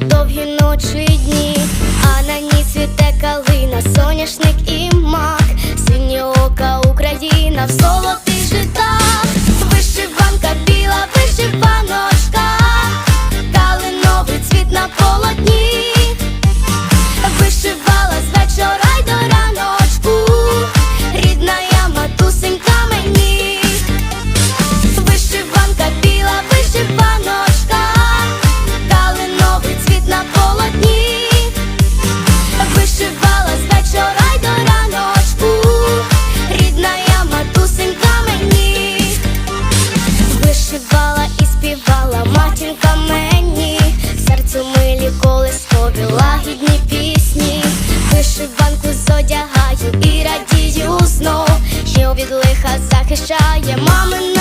у довгі ночі і дні, а на ній цвіте калина, соняшник і мак, синє ока Україна. лагідні пісні, вишиванку зодягаю і радію знов, що від лиха захищає мамин.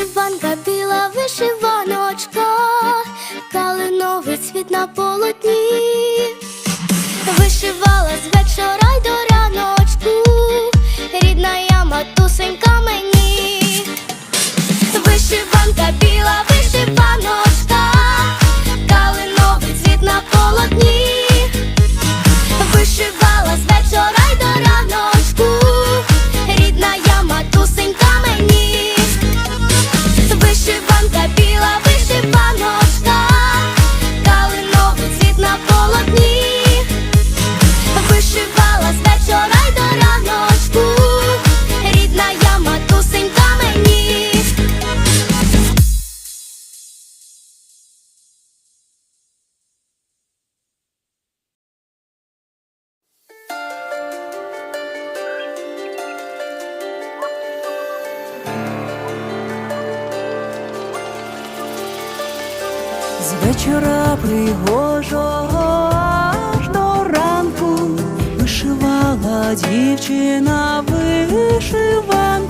Вишиванка, біла вишиваночка, калиновий цвіт на полотні. з вечора пригожого аж до ранку вишивала дівчина вишиванку.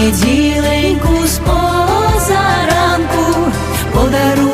неділеньку з позаранку подару.